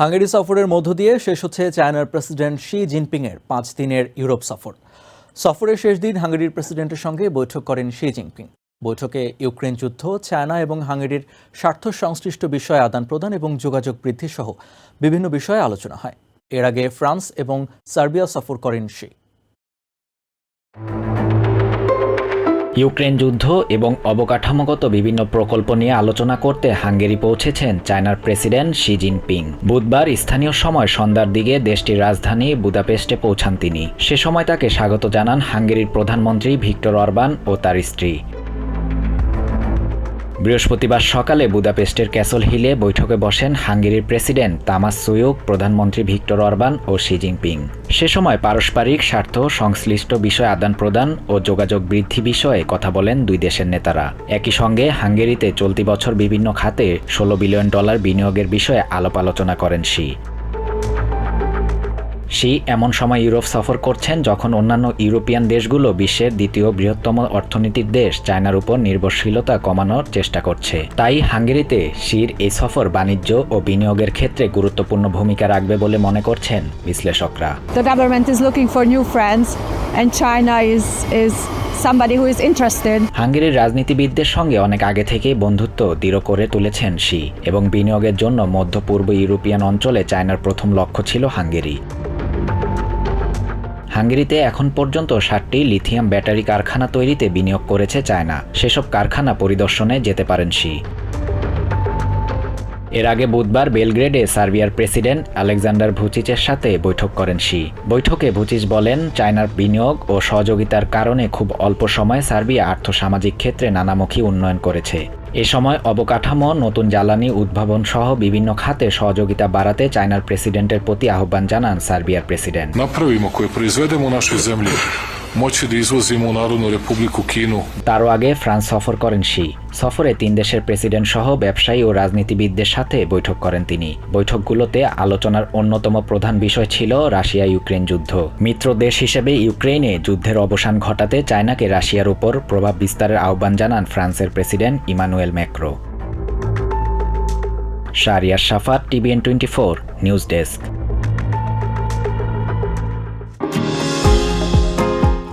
Hungary সফরের মধ্য দিয়ে শেষ হচ্ছে চায়নার প্রেসিডেন্ট শি জিনপিংয়ের পাঁচ দিনের ইউরোপ সফর। সফরের শেষ দিন হাঙ্গেরির প্রেসিডেন্টের সঙ্গে বৈঠক করেন শি জিনপিং। বৈঠকে ইউক্রেন যুদ্ধ, চায়না এবং হাঙ্গেরির স্বার্থ সংশ্লিষ্ট বিষয়ে আদান প্রদান এবং যোগাযোগ বৃদ্ধি সহ বিভিন্ন বিষয়ে আলোচনা হয়। এর আগে ফ্রান্স এবং সার্বিয়া সফর করেন শি। ইউক্রেন যুদ্ধ এবং অবকাঠামোগত বিভিন্ন প্রকল্প নিয়ে আলোচনা করতে হাঙ্গেরি পৌঁছেছেন চায়নার প্রেসিডেন্ট শি জিনপিং। বুধবার স্থানীয় সময় সন্ধ্যার দিকে দেশটির রাজধানী বুদাপেস্টে পৌঁছান তিনি। সে সময় তাকে স্বাগত জানান হাঙ্গেরির প্রধানমন্ত্রী ভিক্টর অরবান ও তার স্ত্রী। বৃহস্পতিবার সকালে বুদাপেস্টের ক্যাসল হিলে বৈঠকে বসেন হাঙ্গেরির প্রেসিডেন্ট তামাস সুয়ুক, প্রধানমন্ত্রী ভিক্টর অরবান ও শি জিনপিং। সে সময় পারস্পরিক স্বার্থ, সংশ্লিষ্ট বিষয় আদান প্রদান ও যোগাযোগ বৃদ্ধি বিষয়ে কথা বলেন দুই দেশের নেতারা। একই সঙ্গে হাঙ্গেরিতে চলতি বছর বিভিন্ন খাতে ষোলো বিলিয়ন ডলার বিনিয়োগের বিষয়ে আলাপ আলোচনা করেন শি। শি এমন সময় ইউরোপ সফর করছেন যখন অন্যান্য ইউরোপিয়ান দেশগুলো বিশ্বের দ্বিতীয় বৃহত্তম অর্থনীতির দেশ চায়নার উপর নির্ভরশীলতা কমানোর চেষ্টা করছে। তাই হাঙ্গেরিতে শির এই সফর বাণিজ্য ও বিনিয়োগের ক্ষেত্রে গুরুত্বপূর্ণ ভূমিকা রাখবে বলে মনে করছেন বিশ্লেষকরা। The government is looking for new friends, and China is, is somebody who is interested. হাঙ্গেরির রাজনীতিবিদদের সঙ্গে অনেক আগে থেকেই বন্ধুত্ব দৃঢ় করে তুলেছেন শি এবং বিনিয়োগের জন্য মধ্য পূর্ব ইউরোপিয়ান অঞ্চলে চায়নার প্রথম লক্ষ্য ছিল হাঙ্গেরি। হাঙ্গেরিতে এখন পর্যন্ত ষাটটি লিথিয়াম ব্যাটারি কারখানা তৈরিতে বিনিয়োগ করেছে চায়না। সেসব কারখানা পরিদর্শনে যেতে পারেন শি। এর আগে বুধবার বেলগ্রেডে সার্বিয়ার প্রেসিডেন্ট আলেকজান্ডার ভুচিচের সাথে বৈঠক করেন শি। বৈঠকে ভুচিচ বলেন, চায়নার বিনিয়োগ ও সহযোগিতার কারণে খুব অল্প সময়ে সার্বিয়া আর্থসামাজিক ক্ষেত্রে নানামুখী উন্নয়ন করেছে। এ সময় অবকাঠামো, নতুন জ্বালানি উদ্ভাবন সহ বিভিন্ন খাতে সহযোগিতা বাড়াতে চায়নার প্রেসিডেন্টের প্রতি আহ্বান জানান সার্বিয়ার president. Moći da izvozimo u Narodnu তারও আগে ফ্রান্স সফর করেন শি সফরে তিন দেশের প্রেসিডেন্ট সহ ব্যবসায়ী ও রাজনীতিবিদদের সাথে বৈঠক করেন তিনি। বৈঠকগুলোতে আলোচনার অন্যতম প্রধান বিষয় ছিল রাশিয়া ইউক্রেন যুদ্ধ। মিত্র দেশ হিসেবে ইউক্রেনে যুদ্ধের অবসান ঘটাতে চায়নাকে রাশিয়ার উপর প্রভাব বিস্তারের আহ্বান জানান ফ্রান্সের president Emmanuel Macron. Shariar Safat, TVN twenty four, news desk.